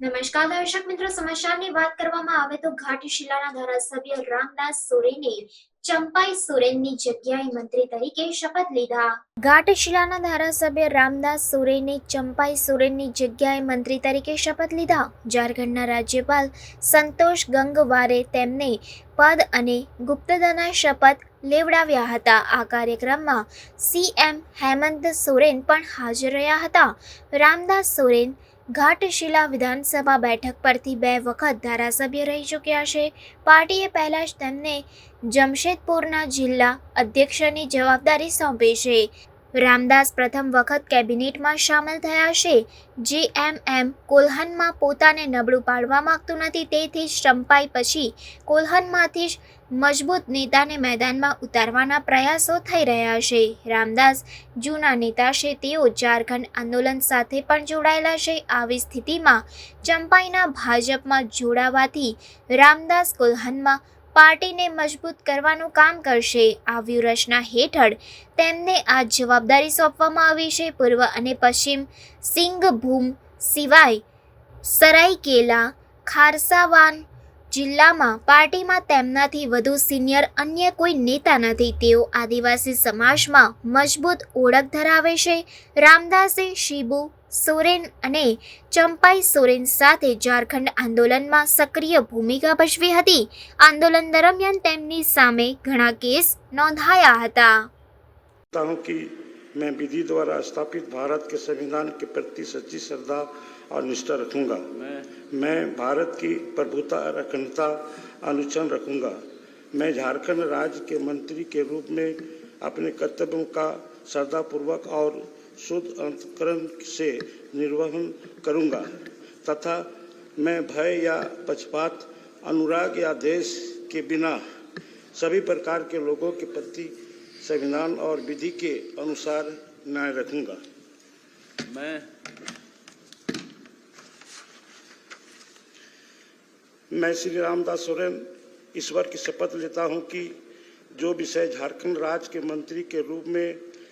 નમસ્કાર દર્શક મિત્રો, સમાચારની વાત કરવામાં આવે તો ઘાટશિલાના ધારાસભ્ય રામદાસ સોરેને ચંપાઈ સોરેનની જગ્યાએ મંત્રી તરીકે શપથ લીધા. ઘાટશિલાના ધારાસભ્ય રામદાસ સોરેને ચંપાઈ સોરેનની જગ્યાએ મંત્રી તરીકે શપથ લીધા. ઝારખંડના રાજ્યપાલ સંતોષ ગંગવારે તેમને પદ અને ગુપ્તતાના શપથ લેવડાવ્યા હતા. આ કાર્યક્રમમાં સીએમ હેમંત સોરેન પણ હાજર રહ્યા હતા. રામદાસ સોરેન ઘાટશિલા વિધાનસભા બેઠક પરથી બે વખત ધારાસભ્ય રહી ચૂક્યા છે. પાર્ટીએ પહેલા જ તેમને જમશેદપુરના જિલ્લા અધ્યક્ષની જવાબદારી સોંપી છે. રામદાસ પ્રથમ વખત કેબિનેટમાં સામેલ થયા છે. જીએમએમ કોલ્હનમાં પોતાને નબળું પાડવા માંગતું નથી. તેથી જ ચંપાઈ પછી કોલ્હનમાંથી જ મજબૂત નેતાને મેદાનમાં ઉતારવાના પ્રયાસો થઈ રહ્યા છે. રામદાસ જૂના નેતા છે. તેઓ ઝારખંડ આંદોલન સાથે પણ જોડાયેલા છે. આવી સ્થિતિમાં ચંપાઈના ભાજપમાં જોડાવાથી રામદાસ કોલ્હનમાં પાર્ટીને મજબૂત કરવાનું કામ કરશે. આ વ્યૂહરચના હેઠળ તેમને આ જવાબદારી સોંપવામાં આવી છે. પૂર્વ અને પશ્ચિમ સિંઘભૂમ સિવાય સરાઈકેલા ખારસાવાન જિલ્લામાં પાર્ટીમાં તેમનાથી વધુ સિનિયર અન્ય કોઈ નેતા નથી. તેઓ આદિવાસી સમાજમાં મજબૂત ઓળખ ધરાવે છે. રામદાસે શિબુ સોરેન અને ચંપાઈ સોરેન સાથે ઝારખંડ આંદોલનમાં સક્રિય ભૂમિકા ભજવી હતી આંદોલન દરમિયાન તેમની સામે ઘણા કેસ નોંધાયા હતા चाहता हूँ कि मैं विधि द्वारा स्थापित भारत के संविधान के प्रति सच्ची श्रद्धा और निष्ठा रखूंगा मैं मैं भारत की प्रभुता और अखंडता अनुच्छन रखूंगा मैं झारखंड राज्य के मंत्री के रूप में अपने कर्तव्यों का श्रद्धापूर्वक और शुद्ध अंतकरण से निर्वहन करूँगा। तथा मैं भय या पक्षपात अनुराग या देश के बिना सभी प्रकार के लोगों के प्रति संविधान और विधि के अनुसार न्याय रखूँगा। मैं मैं श्री रामदास सोरेन ईश्वर की शपथ लेता हूँ कि जो विषय झारखंड राज्य के मंत्री के रूप में